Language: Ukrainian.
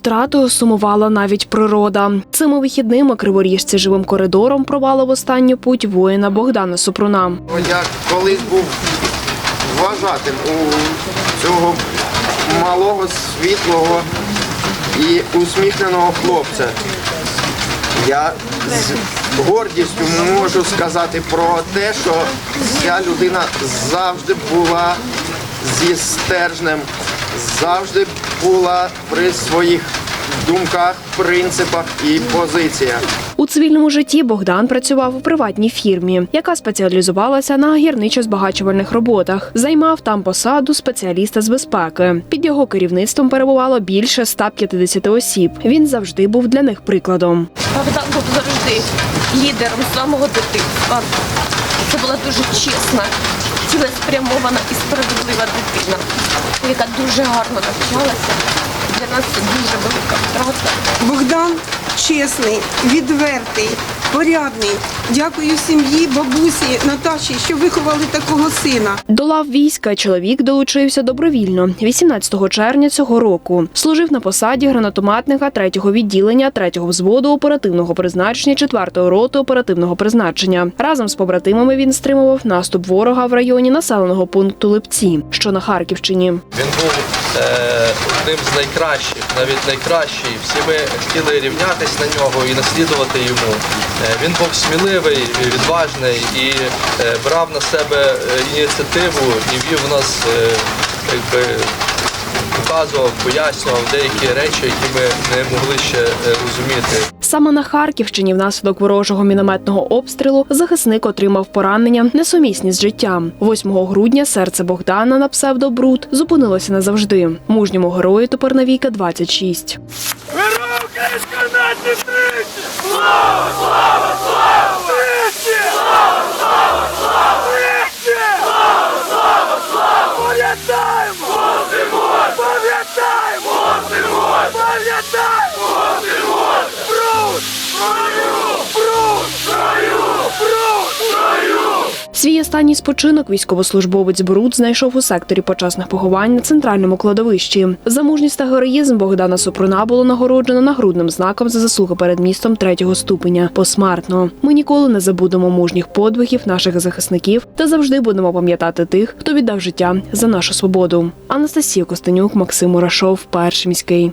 втратою сумувала навіть природа. Цими вихідними криворіжці живим коридором провали в останню путь воїна Богдана Супруна. Я колись був вважатим у цього малого, світлого і усміхненого хлопця. Я з гордістю можу сказати про те, що ця людина завжди була зі стержнем, завжди була при своїх думках, принципах і позиціях. У цивільному житті Богдан працював у приватній фірмі, яка спеціалізувалася на гірничо-збагачувальних роботах. Займав там посаду спеціаліста з безпеки. Під його керівництвом перебувало більше 150 осіб. Він завжди був для них прикладом. Богдан був завжди лідером самого дитинства. Це була дуже чесна, цілеспрямована і справедлива дитина, яка дуже гарно навчалася. Для нас це дуже велика втрата. Богдан чесний, відвертий, порядний. Дякую сім'ї, бабусі, Наташі, що виховали такого сина. До лав війська чоловік долучився добровільно 18 червня цього року. Служив на посаді гранатометника 3-го відділення 3-го взводу оперативного призначення 4-ї роти оперативного призначення. Разом з побратимами він стримував наступ ворога в районі населеного пункту Липці, що на Харківщині. Він був одним з найкращих, навіть найкращий. Всі ми хотіли рівнятись на нього і наслідувати йому. Е, він був сміливий, відважний і е, брав на себе е, ініціативу і вів нас, е, якби показував, пояснював деякі речі, які ми не могли ще е, розуміти. Саме на Харківщині внаслідок ворожого мінометного обстрілу захисник отримав поранення несумісні з життям. 8 грудня серце Богдана на псевдо Бруд зупинилося назавжди. Мужньому герою тепер навіки 26. Пам'ятаємо! Свій останній спочинок військовослужбовець Бруд знайшов у секторі почесних поховань на центральному кладовищі. За мужність та героїзм Богдана Супруна було нагороджено нагрудним знаком за заслуги перед містом третього ступеня посмертно. Ми ніколи не забудемо мужніх подвигів наших захисників та завжди будемо пам'ятати тих, хто віддав життя за нашу свободу. Анастасія Костенюк, Максим Мурашов, перший міський.